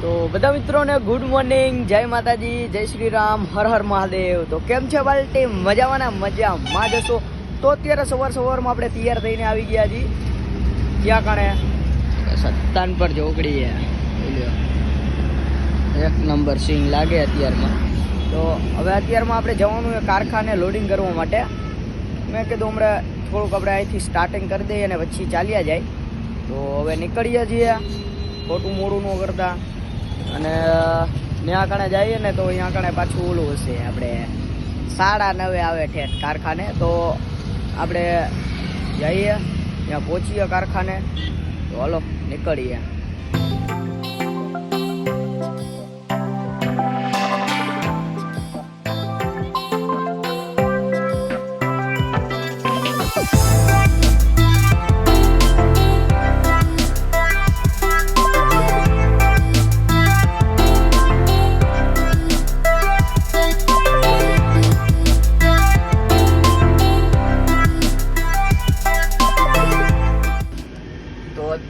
તો બધા મિત્રોને ગુડ મોર્નિંગ જય માતાજી જય શ્રી રામ હર હર મહાદેવ. તો કેમ છે બાલટી? મજામાંના? મજામાં જશો તો અત્યારે સવાર સવારમાં આપણે તૈયાર થઈને આવી ગયા છીએ ક્યાં કાણે? સત્તાન પર જોગડી એક નંબર સિંગ લાગે અત્યારમાં. તો હવે અત્યારમાં આપણે જવાનું એ કારખાને લોડિંગ કરવા માટે. મેં કીધું હમણાં થોડુંક આપણે અહીંથી સ્ટાર્ટિંગ કરી દઈએ અને પછી ચાલ્યા જાય. તો હવે નીકળીએ છીએ. ખોટું મોડું ન કરતા. અને ત્યાં કણે જઈએ ને તો અહીંયા કણે પાછું ઓલું હશે, આપણે સાડા નવે આવે ઠેઠ કારખાને. તો આપણે જઈએ, ત્યાં પહોંચીએ કારખાને. તો હલો, નીકળીએ.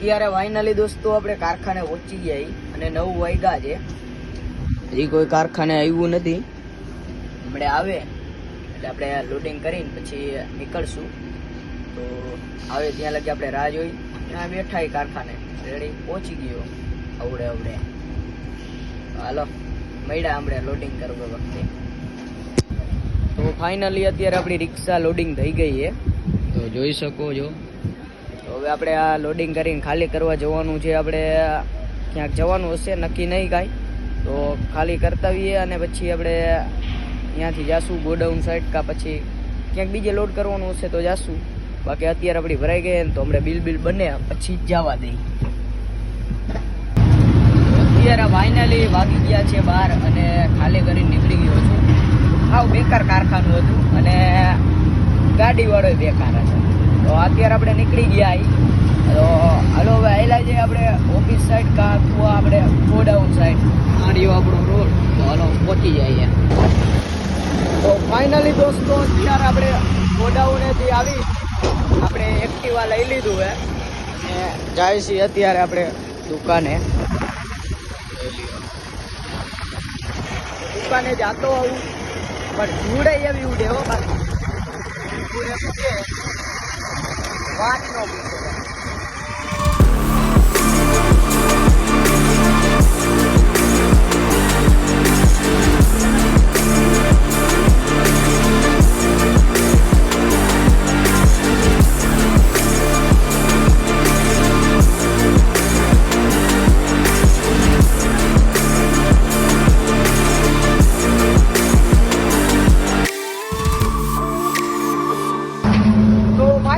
અત્યારે ફાઇનલી દોસ્તો આપણે કારખાને પહોંચી ગયા અને નવું વાગ્યા છે. હજી કોઈ કારખાને આવ્યું નથી. હમણાં આવે, એટલે આપણે લોડિંગ કરીને પછી નીકળશું. તો આવે ત્યાં લગી આપણે રાહ જોઈ. ત્યાં બેઠા એ કારખાને. રેડી પહોંચી ગયો. અવડે અવડે હાલો, મળ્યા હમણાં લોડિંગ કરવા વખતે. તો ફાઇનલી અત્યારે આપણી રિક્ષા લોડિંગ થઈ ગઈ છે. તો જોઈ શકો છો. હવે આપણે આ લોડિંગ કરીને ખાલી કરવા જવાનું છે. આપણે ક્યાંક જવાનું હશે, નક્કી નહીં કાંઈ. તો ખાલી કરતાવીએ અને પછી આપણે ત્યાંથી જાશું ગોડાઉન સાઈડ કાં પછી ક્યાંક બીજે લોડ કરવાનું હશે તો જાશું. બાકી અત્યારે આપણી ભરાઈ ગઈ ને તો આપણે બિલ બિલ બને, પછી જવા દઈ અત્યારે ફાઇનલી વાગી ગયા છે બહાર અને ખાલી કરીને નીકળી ગયો છું. આવું બેકાર કારખાનું હતું અને ગાડીવાળો બેકાર હતો. તો અત્યારે આપણે નીકળી ગયા તો હાલો, હવે આવેલા છે આપણે ઓફિસ સાઈડ કાં અથવા આપણે ગોડાઉન સાઈડ આડિયો આપણો રોડ તો હાલો, પહોંચી જઈએ તો ફાઇનલી દોસ્તો, અત્યારે આપણે ગોડાઉનેથી આવી આપણે એક્ટિવા લઈ લીધું હે. અને જાય છીએ અત્યારે આપણે દુકાને. દુકાને જાતો આવું પણ જોડે એવી ઉડે હો, બાકી.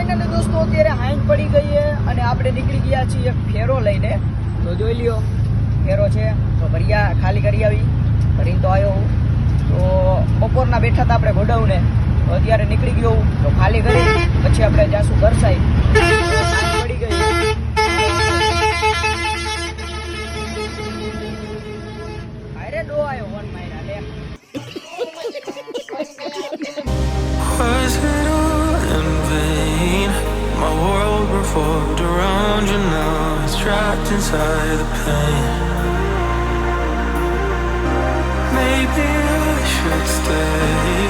ફાઇનલી દોસ્તો અત્યારે હાઈન પડી ગઈ છે અને આપણે નીકળી ગયા છીએ ફેરો લઈને. તો જોઈ લ્યો, ફેરો છે. તો ભરિયા ખાલી કરી આવી ભરીને તો આવ્યો હું. તો બપોરના બેઠા હતા આપણે ગોડાઉને. તો અત્યારે નીકળી ગયો હું. તો ખાલી કરી, પછી આપણે જાશું ઘર side world around you now. It's trapped inside the pain. Maybe I should stay.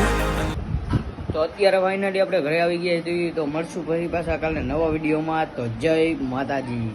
તો અત્યારે ફાઇનલી આપણે ઘરે આવી ગયા છીએ તો મળશું ફરી પાછા કાલે નવા વિડીયોમાં તો જય માતાજી